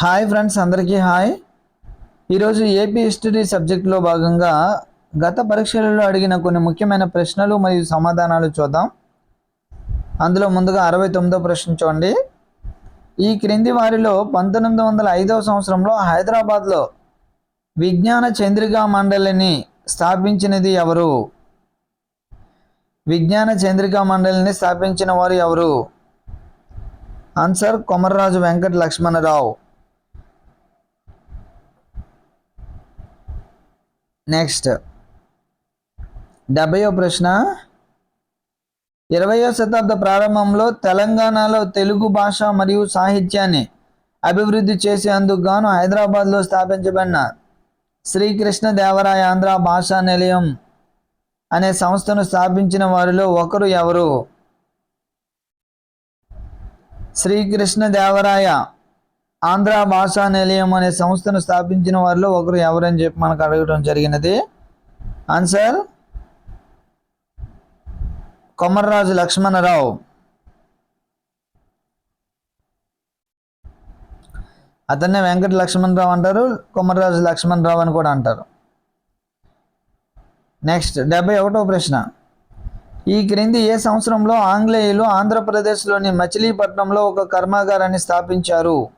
Hi friends అందరికీ hi. ఈరోజు AP history సబ్జెక్టులో భాగంగా గత పరీక్షలలో అడిగిన కొన్ని ముఖ్యమైన ప్రశ్నలు మరియు సమాధానాలు చూద్దాం. అందులో ముందుగా అరవై తొమ్మిదో ప్రశ్న చూడండి. ఈ క్రింది వారిలో పంతొమ్మిది వందల ఐదవ సంవత్సరంలో హైదరాబాద్లో విజ్ఞాన చంద్రికా మండలిని స్థాపించినది ఎవరు? విజ్ఞాన చంద్రికా మండలిని స్థాపించిన వారు ఎవరు? ఆన్సర్ కొమర్రాజు వెంకట లక్ష్మణరావు. నెక్స్ట్. డెబ్బయో ప్రశ్న. ఇరవయో శతాబ్ద ప్రారంభంలో తెలంగాణలో తెలుగు భాష మరియు సాహిత్యాన్ని అభివృద్ధి చేసేందుకు గాను హైదరాబాద్లో స్థాపించబడిన శ్రీకృష్ణ దేవరాయ ఆంధ్ర భాషా నిలయం అనే సంస్థను స్థాపించిన వారిలో ఒకరు ఎవరు? శ్రీకృష్ణ దేవరాయ ఆంధ్ర భాషా నిలయం అనే సంస్థను స్థాపించిన వారిలో ఒకరు ఎవరని చెప్పి మనకు అడగడం జరిగినది. ఆన్సర్ కొమర్రాజు లక్ష్మణరావు. అతన్నే వెంకట లక్ష్మణరావు అంటారు కొమర్రాజు లక్ష్మణరావు అని కూడా అంటారు. నెక్స్ట్ డెబ్బై ఒకటో ప్రశ్న. ఈ క్రింది ఏ సంవత్సరంలో ఆంగ్లేయులు ఆంధ్రప్రదేశ్లోని మచిలీపట్నంలో ఒక కర్మాగారాన్ని స్థాపించారు?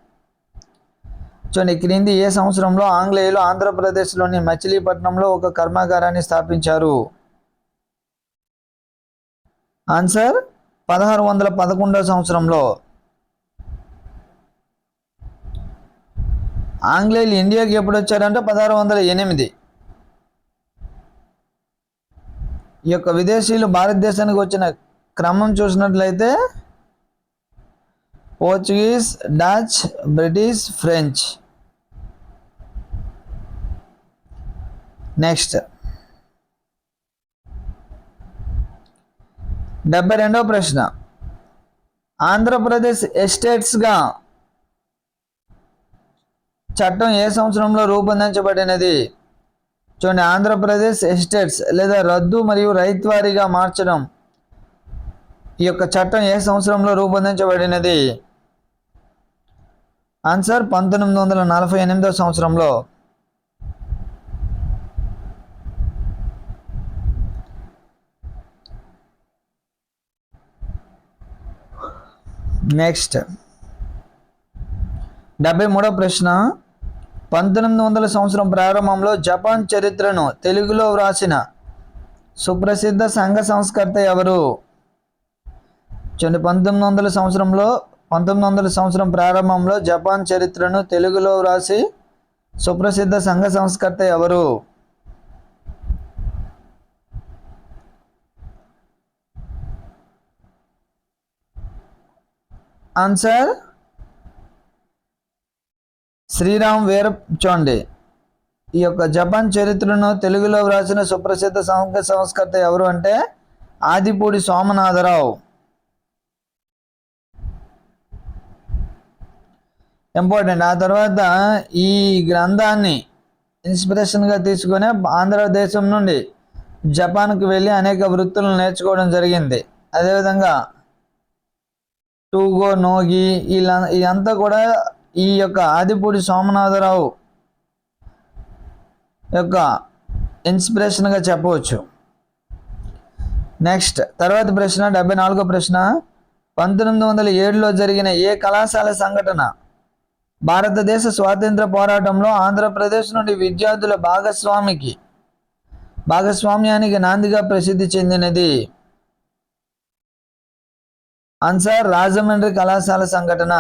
చూడండి క్రింది ఏ సంవత్సరంలో ఆంగ్లేయులు ఆంధ్రప్రదేశ్లోని మచిలీపట్నంలో ఒక కర్మాగారాన్ని స్థాపించారు? ఆన్సర్ పదహారు వందల పదకొండవ సంవత్సరంలో. ఆంగ్లేయులు ఇండియాకి ఎప్పుడు వచ్చారంటే పదహారు వందల ఎనిమిది. ఈ యొక్క విదేశీయులు భారతదేశానికి వచ్చిన క్రమం చూసినట్లయితే Portuguese Dutch British French. Next. డెబ్బై రెండవ ప్రశ్న. ఆంధ్రప్రదేశ్ ఎస్టేట్స్గా చట్టం ఏ సంవత్సరంలో రూపొందించబడినది? చూడండి ఆంధ్రప్రదేశ్ ఎస్టేట్స్ లేదా రద్దు మరియు రైత్వారీగా మార్చడం ఈ యొక్క చట్టం ఏ సంవత్సరంలో రూపొందించబడినది? ఆన్సర్ పంతొమ్మిది వందల నలభై ఎనిమిదో సంవత్సరంలో. నెక్స్ట్ డెబ్బై మూడో ప్రశ్న. పంతొమ్మిది వందల సంవత్సరం ప్రారంభంలో జపాన్ చరిత్రను తెలుగులో వ్రాసిన సుప్రసిద్ధ సంఘ సంస్కర్త ఎవరు? చూడండి పంతొమ్మిది వందల సంవత్సరంలో పంతొమ్మిది వందల సంవత్సరం ప్రారంభంలో జపాన్ చరిత్రను తెలుగులో వ్రాసి సుప్రసిద్ధ సంఘ సంస్కర్త ఎవరు? ఆన్సర్ శ్రీరామ్ వీర చూడండి. ఈ యొక్క జపాన్ చరిత్రను తెలుగులో వ్రాసిన సుప్రసిద్ధ సంఘ సంస్కర్త ఎవరు అంటే ఆదిపూడి సోమనాథరావు ఇంపార్టెంట్ ఆ తర్వాత ఈ గ్రంథాన్ని ఇన్స్పిరేషన్గా తీసుకుని ఆంధ్రదేశం నుండి జపాన్కి వెళ్ళి అనేక వృత్తులను నేర్చుకోవడం జరిగింది. అదేవిధంగా టూగో నోగి ఇలా ఇదంతా కూడా ఈ యొక్క ఆదిపూడి సోమనాథరావు యొక్క ఇన్స్పిరేషన్గా చెప్పవచ్చు. నెక్స్ట్ తర్వాత ప్రశ్న డెబ్బై నాలుగో ప్రశ్న. పంతొమ్మిది వందల ఏడులో జరిగిన ఏ కళాశాల సంఘటన? భారతదేశ స్వాతంత్ర పోరాటంలో ఆంధ్రప్రదేశ్ నుండి విద్యార్థుల భాగస్వామికి భాగస్వామ్యానికి నాందిగా ప్రసిద్ధి చెందినది. ఆన్సర్ రాజమండ్రి కళాశాల సంఘటన.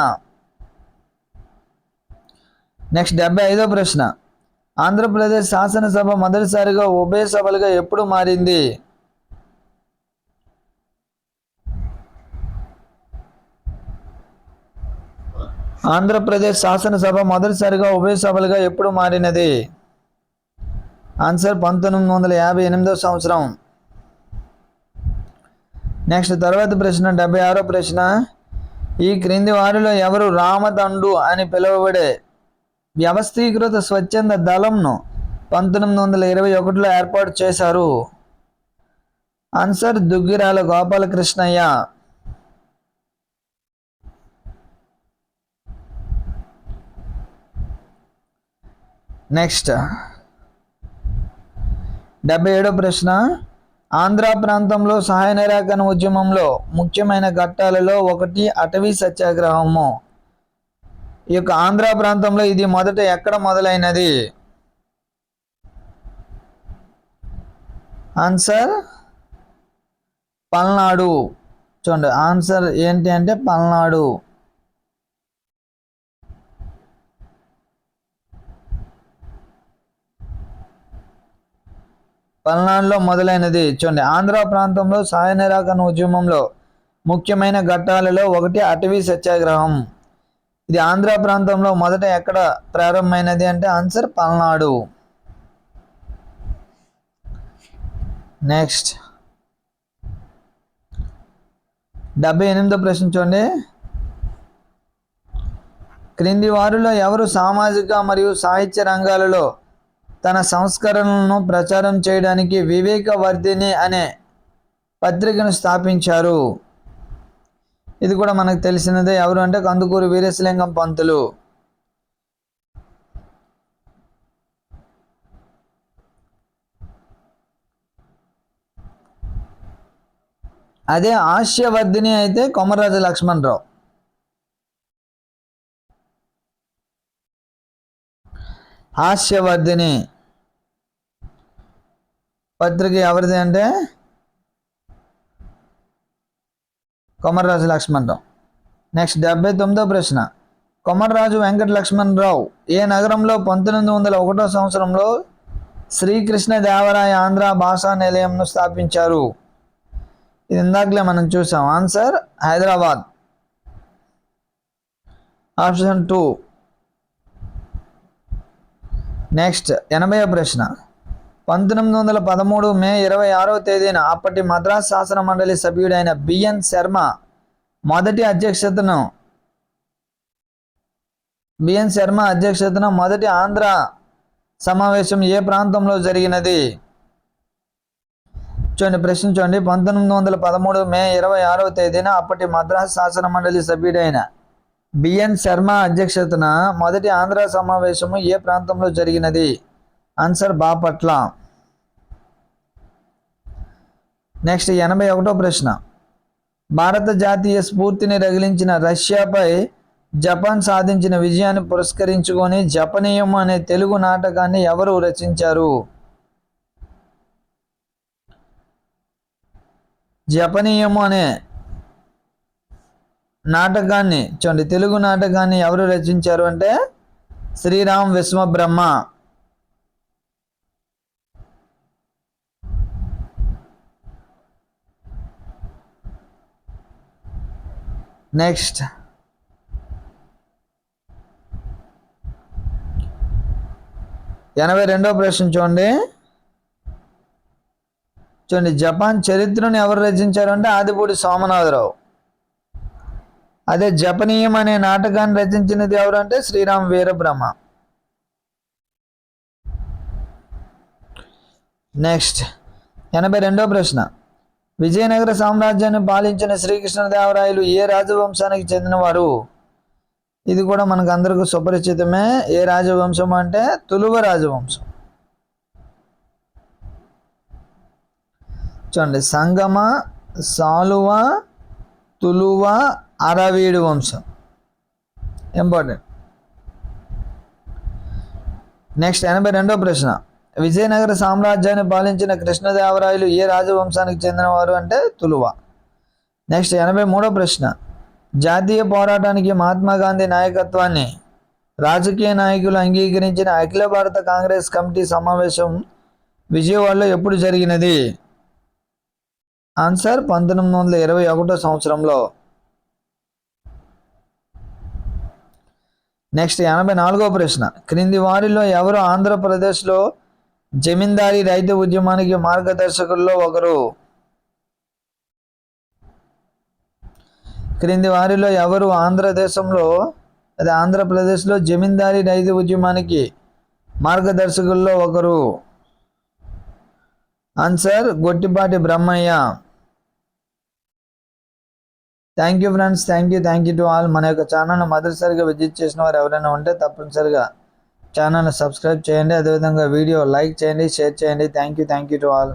నెక్స్ట్ డెబ్బై ఐదో ప్రశ్న. ఆంధ్రప్రదేశ్ శాసనసభ మొదటిసారిగా ఉభయ సభలుగా ఎప్పుడు మారింది? ఆంధ్రప్రదేశ్ శాసనసభ మొదటిసారిగా ఉభయ సభలుగా ఎప్పుడు మారినది? ఆన్సర్ పంతొమ్మిది వందల యాభై ఎనిమిదో సంవత్సరం. నెక్స్ట్ తర్వాత ప్రశ్న డెబ్బై ఆరో ప్రశ్న. ఈ క్రింది వారిలో ఎవరు రామదండు అని పిలువబడే వ్యవస్థీకృత స్వచ్ఛంద దళంను పంతొమ్మిది వందల ఇరవై ఒకటిలో ఏర్పాటు చేశారు. ఆన్సర్ దుగ్గిరాల గోపాలకృష్ణయ్య. నెక్స్ట్. డెబ్బై ఏడో ప్రశ్న. ఆంధ్ర ప్రాంతంలో సహాయ నిరాకరణ ఉద్యమంలో ముఖ్యమైన ఘట్టాలలో ఒకటి అటవీ సత్యాగ్రహము. ఈ యొక్క ఆంధ్ర ప్రాంతంలో ఇది మొదట ఎక్కడ మొదలైనది? ఆన్సర్ పల్నాడు. చూడండి ఆన్సర్ ఏంటి అంటే పల్నాడు. పల్నాడులో మొదలైనది. చూడండి. ఆంధ్ర ప్రాంతంలో సాయ నిరాకరణ ఉద్యమంలో ముఖ్యమైన ఘట్టాలలో ఒకటి అటవీ సత్యాగ్రహం. ఇది ఆంధ్ర ప్రాంతంలో మొదట ఎక్కడ ప్రారంభమైనది అంటే ఆన్సర్ పల్నాడు. నెక్స్ట్. డెబ్బై ఎనిమిదో ప్రశ్న చూడండి. క్రింది వారిలో ఎవరు సామాజిక మరియు సాహిత్య రంగాలలో తన సంస్కరణలను ప్రచారం చేయడానికి వివేకవర్ధిని అనే పత్రికను స్థాపించారు. ఇది కూడా మనకు తెలిసినదే. ఎవరు అంటే కందుకూరు వీరేశలింగం పంతులు. అదే హాస్యవర్ధిని అయితే కొమర్రాజు లక్ష్మణరావు. హాస్యవర్ధిని పత్రిక ఎవరిది అంటే? కొమర్రాజు లక్ష్మణరావు. నెక్స్ట్ డెబ్బై తొమ్మిదో ప్రశ్న. కొమర్రాజు వెంకట లక్ష్మణరావు ఏ నగరంలో పంతొమ్మిది వందల ఒకటో సంవత్సరంలో శ్రీకృష్ణ దేవరాయ ఆంధ్ర భాషా నిలయంను స్థాపించారు? ఇది ఇందాకలే మనం చూసాం. Answer Hyderabad. Option two. Next ఎనభై ప్రశ్న. పంతొమ్మిది వందల పదమూడు మే ఇరవై ఆరవ తేదీన అప్పటి మద్రాస్ శాసన మండలి సభ్యుడైన బిఎన్ శర్మ మొదటి అధ్యక్షతను బిఎన్ శర్మ అధ్యక్షతన మొదటి ఆంధ్ర సమావేశం ఏ ప్రాంతంలో జరిగినది? చూడండి ప్రశ్నించండి. పంతొమ్మిది వందల పదమూడు మే ఇరవై ఆరవ తేదీన అప్పటి మద్రాస్ శాసన మండలి సభ్యుడైన బిఎన్ శర్మ అధ్యక్షతన మొదటి ఆంధ్ర సమావేశము ఏ ప్రాంతంలో జరిగినది? ఆన్సర్ బాపట్ల. నెక్స్ట్ ఎనభై ఒకటో ప్రశ్న. భారత జాతీయ స్ఫూర్తిని రగిలించిన రష్యాపై జపాన్ సాధించిన విజయాన్ని పురస్కరించుకొని జపనీయం అనే తెలుగు నాటకాన్ని ఎవరు రచించారు? జపనీయము అనే నాటకాన్ని చూడండి తెలుగు నాటకాన్ని ఎవరు రచించారు అంటే శ్రీరామ్ విశ్వబ్రహ్మ. నెక్స్ట్. ఎనభై రెండవ ప్రశ్న చూడండి. చూడండి జపాన్ చరిత్రను ఎవరు రచించారు అంటే ఆదిపూడి సోమనాథరావు. అదే జపనీయం అనే నాటకాన్ని రచించినది ఎవరంటే శ్రీరామ్ వీరబ్రహ్మ. నెక్స్ట్ ఎనభై రెండవ ప్రశ్న. విజయనగర సామ్రాజ్యాన్ని పాలించిన శ్రీకృష్ణదేవరాయలు ఏ రాజవంశానికి చెందినవారు? ఇది కూడా మనకు అందరికీ సుపరిచితమే. ఏ రాజవంశం అంటే తులువ రాజవంశం. చూడండి సంగమ సాలువ తులువ అరవీడు వంశం. ఇంపార్టెంట్ నెక్స్ట్ ఎనభై రెండో ప్రశ్న. విజయనగర సామ్రాజ్యాన్ని పాలించిన కృష్ణదేవరాయలు ఏ రాజవంశానికి చెందినవారు అంటే తులువ. నెక్స్ట్ ఎనభై మూడో ప్రశ్న. జాతీయ పోరాటానికి మహాత్మా గాంధీ నాయకత్వాన్ని రాజకీయ నాయకులు అంగీకరించిన అఖిల భారత కాంగ్రెస్ కమిటీ సమావేశం విజయవాడలో ఎప్పుడు జరిగినది? ఆన్సర్ పంతొమ్మిది వందల ఇరవై ఒకటో సంవత్సరంలో. నెక్స్ట్ ఎనభై నాలుగో ప్రశ్న. క్రింది వారిలో ఎవరు ఆంధ్రప్రదేశ్లో జమీందారీ రైతు ఉద్యమానికి మార్గదర్శకుల్లో ఒకరు? క్రింది వారిలో ఎవరు ఆంధ్రదేశంలో అదే ఆంధ్రప్రదేశ్లో జమీందారీ రైతు ఉద్యమానికి మార్గదర్శకుల్లో ఒకరు? Answer Gottipati Brahmayya. Thank you friends thank you thank you to all మన యొక్క ఛానల్ను మొదటిసారిగా విజిట్ చేసిన వారు ఎవరైనా ఉంటే తప్పనిసరిగా ఛానల్ను సబ్స్క్రైబ్ చేయండి. అదేవిధంగా వీడియో లైక్ చేయండి షేర్ చేయండి. Thank you thank you to all